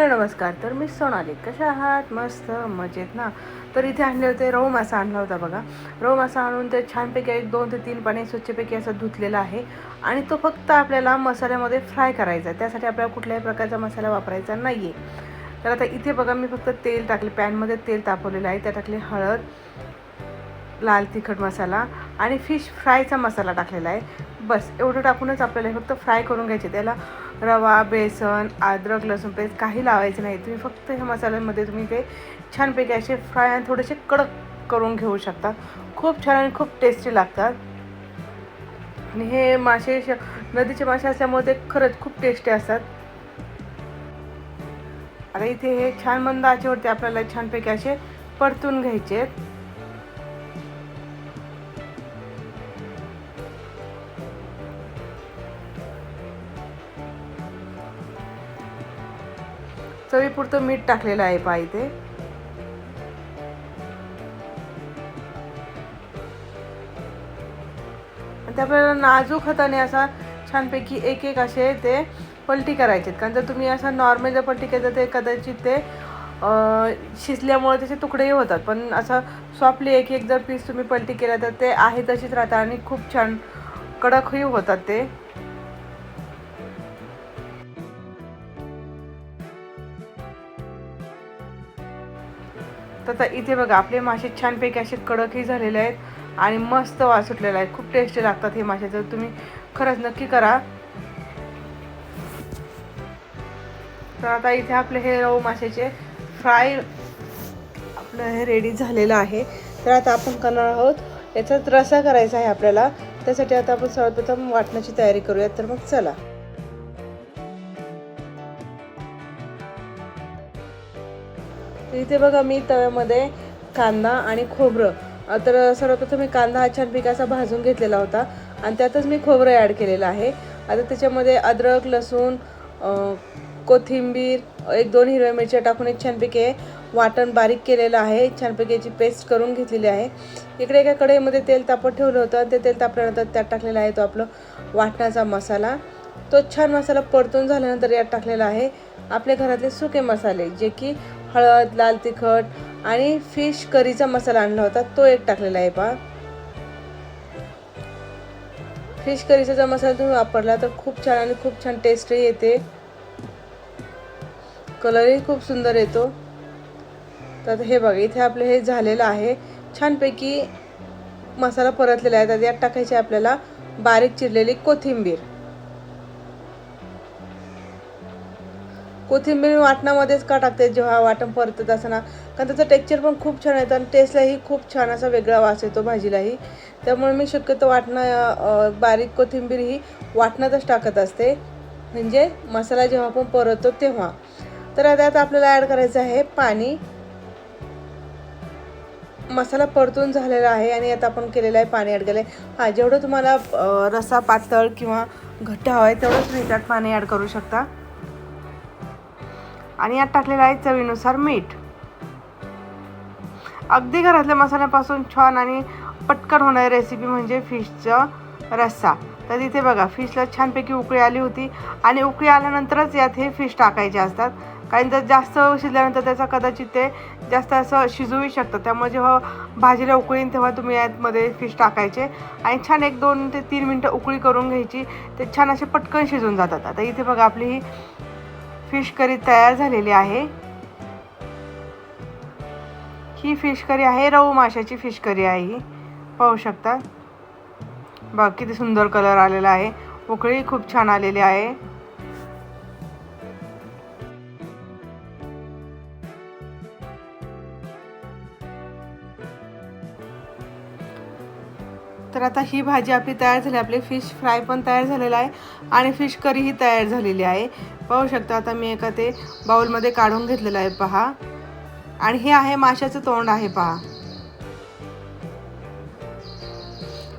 Hello नमस्कार. तर मी सोनाली. कशा आहात? मस्त मजेत ना? तर इथे आणले होते रव मासा आणला होता बघा. रव मासा आणून ते छानपैकी एक दोन ते तीन पाणी स्वच्छपैकी असं धुतलेला आहे. आणि तो फक्त आपल्याला मसाल्यामध्ये फ्राय करायचा आहे. त्यासाठी आपल्याला कुठल्याही प्रकारचा मसाला वापरायचा नाही आहे तर आता इथे बघा मी फक्त तेल टाकले. पॅनमध्ये तेल तापवलेलं आहे. त्या टाकले हळद. लाल तिखट मसाला आणि फिश फ्रायचा मसाला टाकलेला आहे. बस एवढं टाकूनच आपल्याला फक्त फ्राय करून घ्यायचे त्याला रवा बेसन अद्रक लसूण पेस्ट काही लावायचं नाही. तुम्ही फक्त ह्या मसाल्यांमध्ये तुम्ही ते छानपैकी असे फ्राय आणि थोडेसे कडक करून घेऊ शकता. खूप छान आणि खूप टेस्टी लागतात. आणि हे मासे श- नदीचे मासे असल्यामुळे ते खरंच खूप टेस्टी असतात. आता इथे हे छान मंद आचेवरती आपल्याला छानपैकी असे परतून घ्यायचे आहेत. चवीपुरतं मीठ टाकलेलं आहे पहा इथे. आणि ते आपल्याला नाजूक हाताने असा छानपैकी एक एक असे ते पलटी करायचे कारण जर तुम्ही असं नॉर्मल जर पलटी केलं तर ते कदाचित ते शिजल्यामुळे त्याचे तुकडेही होतात. पण असं सॉफ्टली एक एक जर पीस तुम्ही पलटी केलं तर ते आहे तशीच राहतात आणि खूप छान कडकही होतात ते. तर आता इथे बघा आपले मासे छानपैकी असे कडकही झालेले आहेत आणि मस्त वास सुटलेला आहे. खूप टेस्टी लागतात हे मासे. जर तुम्ही खरंच नक्की करा. तर आता इथे आपले हे रव माशाचे फ्राय आपलं हे रेडी झालेलं आहे. तर आता आपण करणार आहोत याचाच रसा करायचा आहे आपल्याला. त्यासाठी आता आपण सर्वप्रथम वाटण्याची तयारी करूयात. तर मग चला. इथे बघा मी तव्यामध्ये कांदा आणि खोबरं. तर सर्वप्रथम मी कांदा हा छान पिकाचा भाजून घेतलेला होता. आणि त्यातच मी खोबरं ॲड केलेलं आहे. आता त्याच्यामध्ये अद्रक लसूण कोथिंबीर एक दोन हिरव्या मिरच्या टाकून एक छानपैकी वाटण बारीक केलेलं आहे. छानपैकी याची पेस्ट करून घेतलेली आहे. इकडे एका कढईमध्ये तेल तापत ठेवलं होतं आणि ते तेल तापल्यानंतर त्यात टाकलेला आहे तो आपलं वाटणाचा मसाला. तो छान मसाला परतून झाल्यानंतर यात टाकलेला आहे. आपल्या घरातले सुके मसाले जे की हळद लाल तिखट आणि फिश करीचा मसाला आणला होता तो एक टाकलेला आहे पहा फिश करीचा जर मसाला तुम्ही वापरला तर खूप छान आणि खूप छान टेस्टही येते. कलरही खूप सुंदर येतो. तर हे बघा इथे आपलं हे झालेलं आहे. छानपैकी मसाला परतलेला आहे. तर यात टाकायची आपल्याला बारीक चिरलेली कोथिंबीर. कोथिंबीर वाटणामध्येच का टाकते? जेव्हा वाटण परतत असताना. कारण त्याचं टेक्चर पण खूप छान येतं आणि टेस्टलाही खूप छान असा वेगळा वास येतो भाजीलाही. त्यामुळे मी शक्यतो वाटणं बारीक कोथिंबीर ही वाटणातच टाकत असते. म्हणजे मसाला जेव्हा आपण परततो तेव्हा. तर आता आता आपल्याला ॲड करायचं आहे पाणी. मसाला परतून झालेला आहे आणि आता आपण केलेलं आहे पाणी ॲड केलं आहे हां जेवढं तुम्हाला रसा पातळ किंवा घट्ट हवा आहे तेवढंच तुम्ही त्यात पाणी ॲड करू शकता. आणि यात टाकलेलं आहे चवीनुसार मीठ. अगदी घरातल्या मसाल्यापासून छान आणि पटकन होणारी रेसिपी म्हणजे फिशचा रस्सा. तर इथे बघा फिशला छानपैकी उकळी आली होती आणि उकळी आल्यानंतरच यात हे फिश टाकायचे असतात. कारण जर जास्त शिजल्यानंतर त्याचा कदाचित ते जास्त असं शिजवू शकतात त्यामुळे जेव्हा भाजीला उकळीन तेव्हा तुम्ही यातमध्ये फिश टाकायचे आणि छान एक दोन ते तीन मिनटं उकळी करून घ्यायची. ते छान असे पटकन शिजून जातात. आता इथे बघा आपली ही फिश करी तयार झालेली आहे. ही फिश करी आहे रहू माशाची फिश करी आहे ही. पाहू शकता. बघ किती सुंदर कलर आलेला आहे. उकळी खूप छान आलेली आहे. तर आता ही भाजी आपली तयार झाली. आपली फिश फ्राय पण तयार झालेला आहे आणि फिश करीही तयार झालेली आहे. पाहू शकता आता मी एका ते बाऊलमध्ये काढून घेतलेलं आहे. पहा. आणि हे आहे माशाचं तोंड आहे पहा.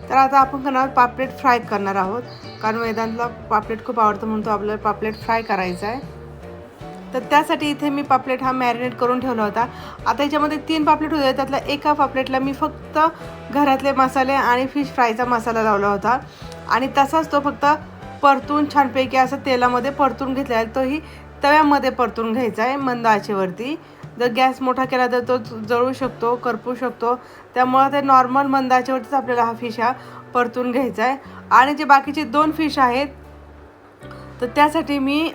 तर आता आपण करणार पापलेट फ्राय करणार आहोत. कारण वेदांतला पापलेट खूप आवडतं म्हणून तो आपल्याला पापलेट फ्राय करायचा आहे. तर त्यासाठी इथे मी पापलेट हा मॅरिनेट करून ठेवला होता. आता याच्यामध्ये तीन पापलेट होते त्यातल्या एका पापलेटला मी फक्त घरातले मसाले आणि फिश फ्रायचा मसाला लावला होता. आणि तसाच तो फक्त परतून छानपैकी असं तेलामध्ये परतून घेतलेला आहे. तोही तव्यामध्ये परतून घ्यायचा आहे मंद आचेवरती जर गॅस मोठा केला तर तो जळू शकतो करपू शकतो. त्यामुळं ते नॉर्मल मंद आचेवरतीच आपल्याला हा फिश हा परतून घ्यायचा आहे. आणि जे बाकीचे दोन फिश आहेत तर त्यासाठी मी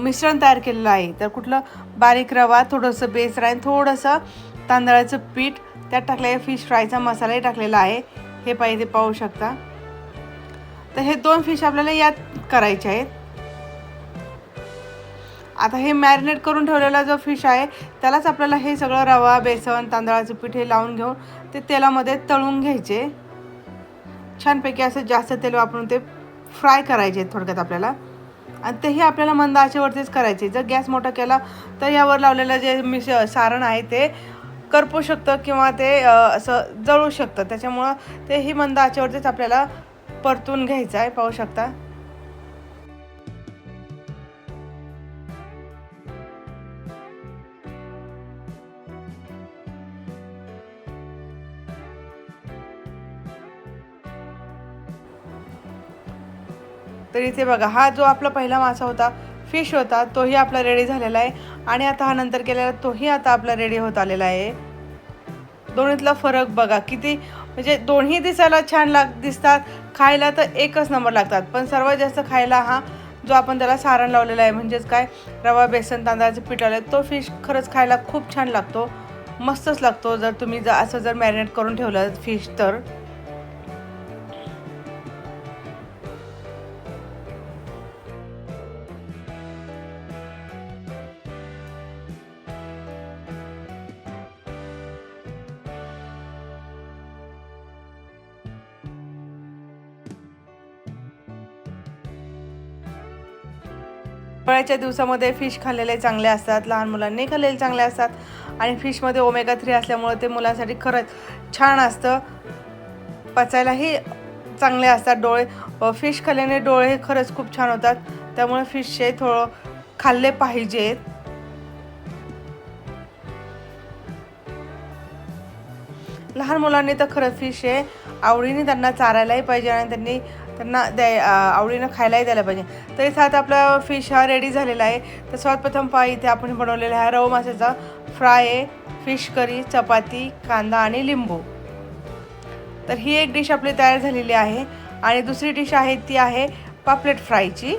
मिश्रण तयार केलेलं आहे. तर कुठलं बारीक रवा थोडंसं बेसन आणि थोडंसं तांदळाचं पीठ त्यात टाकलेलं फिश फ्रायचा मसालाही टाकलेला आहे. हे पाहिजे पाहू शकता. तर हे दोन फिश आपल्याला यात करायचे आहेत. आता हे मॅरिनेट करून ठेवलेला जो फिश आहे त्यालाच आपल्याला हे सगळं रवा बेसन तांदळाचं पीठ हे लावून घेऊन ते तेलामध्ये तळून घ्यायचे. छानपैकी असं जास्त तेल वापरून ते फ्राय करायचे आहेत थोडक्यात आपल्याला. आणि तेही आपल्याला मंद आचेवरतीच करायचे. जर गॅस मोठा केला तर यावर लावलेलं जे मिश सारण आहे ते करपू शकतं किंवा ते असं जळू शकतं. त्याच्यामुळं तेही मंद आचेवरतीच आपल्याला परतून घ्यायचं आहे. पाहू शकता. तर इथे बघा हा जो आपला पहिला मासा होता फिश होता तोही आपला रेडी झालेला आहे. आणि आता हा नंतर केलेला तोही आता आपला रेडी होत आलेला आहे. दोन्हीतला फरक बघा किती म्हणजे दोन्ही दिसायला छान लाग दिसतात. खायला तर एकच नंबर लागतात. पण सर्वात जास्त खायला हा जो आपण त्याला सारण लावलेला आहे म्हणजेच काय? रवा बेसन तांदळाचं पीठ लावलं तो फिश खरंच खायला खूप छान लागतो. मस्तच लागतो. जर तुम्ही जर असं जर मॅरिनेट करून ठेवलं फिश तर. हिवाळ्याच्या दिवसामध्ये फिश खाल्लेले चांगले असतात. लहान मुलांनी खाल्लेले चांगले असतात. आणि फिशमध्ये ओमेगा थ्री असल्यामुळे ते मुलांसाठी खरंच छान असतं. पचायलाही चांगले असतात डोळे. फिश खाल्ल्याने डोळे हे खरंच खूप छान होतात. त्यामुळे फिशचे थोडं खाल्ले पाहिजेत लहान मुलांनी तर खरंच फिश हे आवडीने त्यांना चारायलाही पाहिजे आणि त्यांनी त्यांना द्याय आवडीनं खायलाही द्यायला पाहिजे. तर इथं आता आपला फिश हा रेडी झालेला आहे. तर सर्वात प्रथम पहा इथे आपण बनवलेला आहे रव माशाचा फ्राय आहे फिश करी चपाती कांदा आणि लिंबू. तर ही एक डिश आपली तयार झालेली आहे. आणि दुसरी डिश आहे ती आहे पापलेट फ्रायची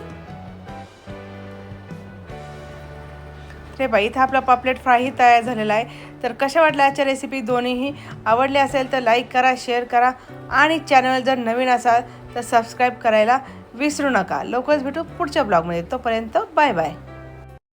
रे बाई इथं आपला पापलेट फ्रायही तयार झालेला आहे. तर कशा वाटल्या आजच्या रेसिपी दोन्हीही? आवडल्या असेल तर लाईक करा शेअर करा. आणि चॅनल जर नवीन असाल तर सबस्क्राईब करायला विसरू नका. लवकरच भेटू पुढच्या ब्लॉगमध्ये. तोपर्यंत बाय बाय.